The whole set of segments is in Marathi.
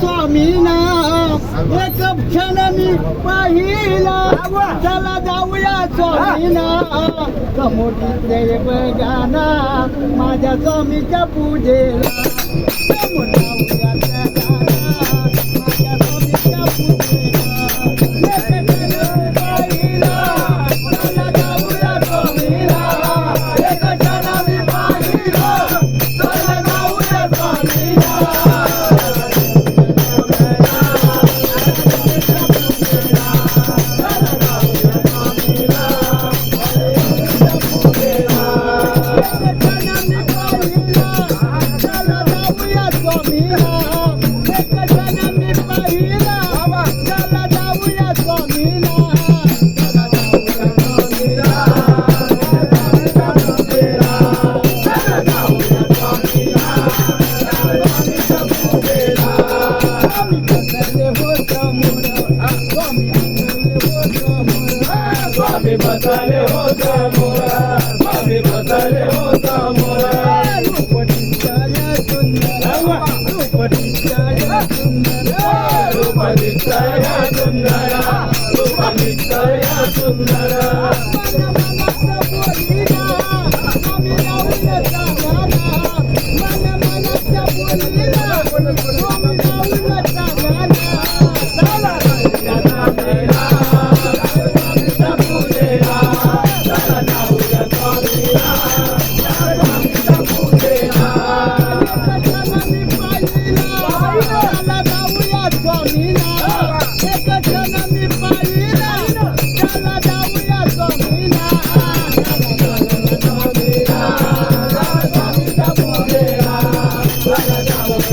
स्वामीना एक क्षण मी पाहिला. चला जाऊया स्वामीना समोर देव बघाना माझ्या स्वामीच्या पूजेला. బతలే హోతామురా మాది బతలే హోతామురా రూపనిస్తాయా సుందరా రూపనిస్తాయా సుందరా.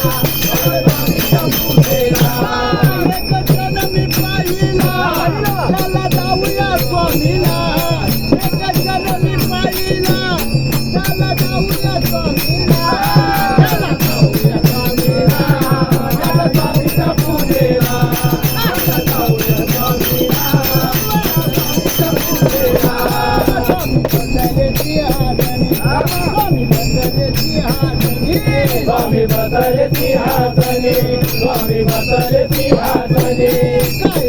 स्वामी तिथेच काय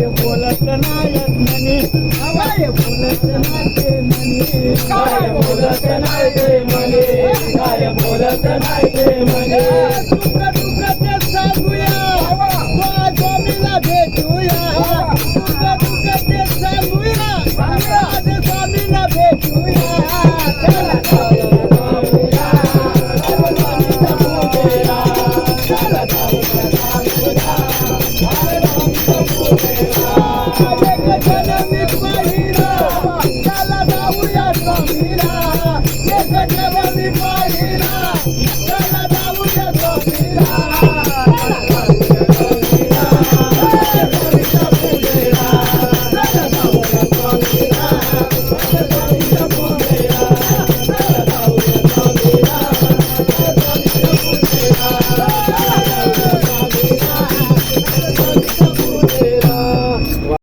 बोलत नाही म्हणे? काय बोलत म्हणे? काय बोलत ते म्हणे? काय बोलत नाही ते म्हणे?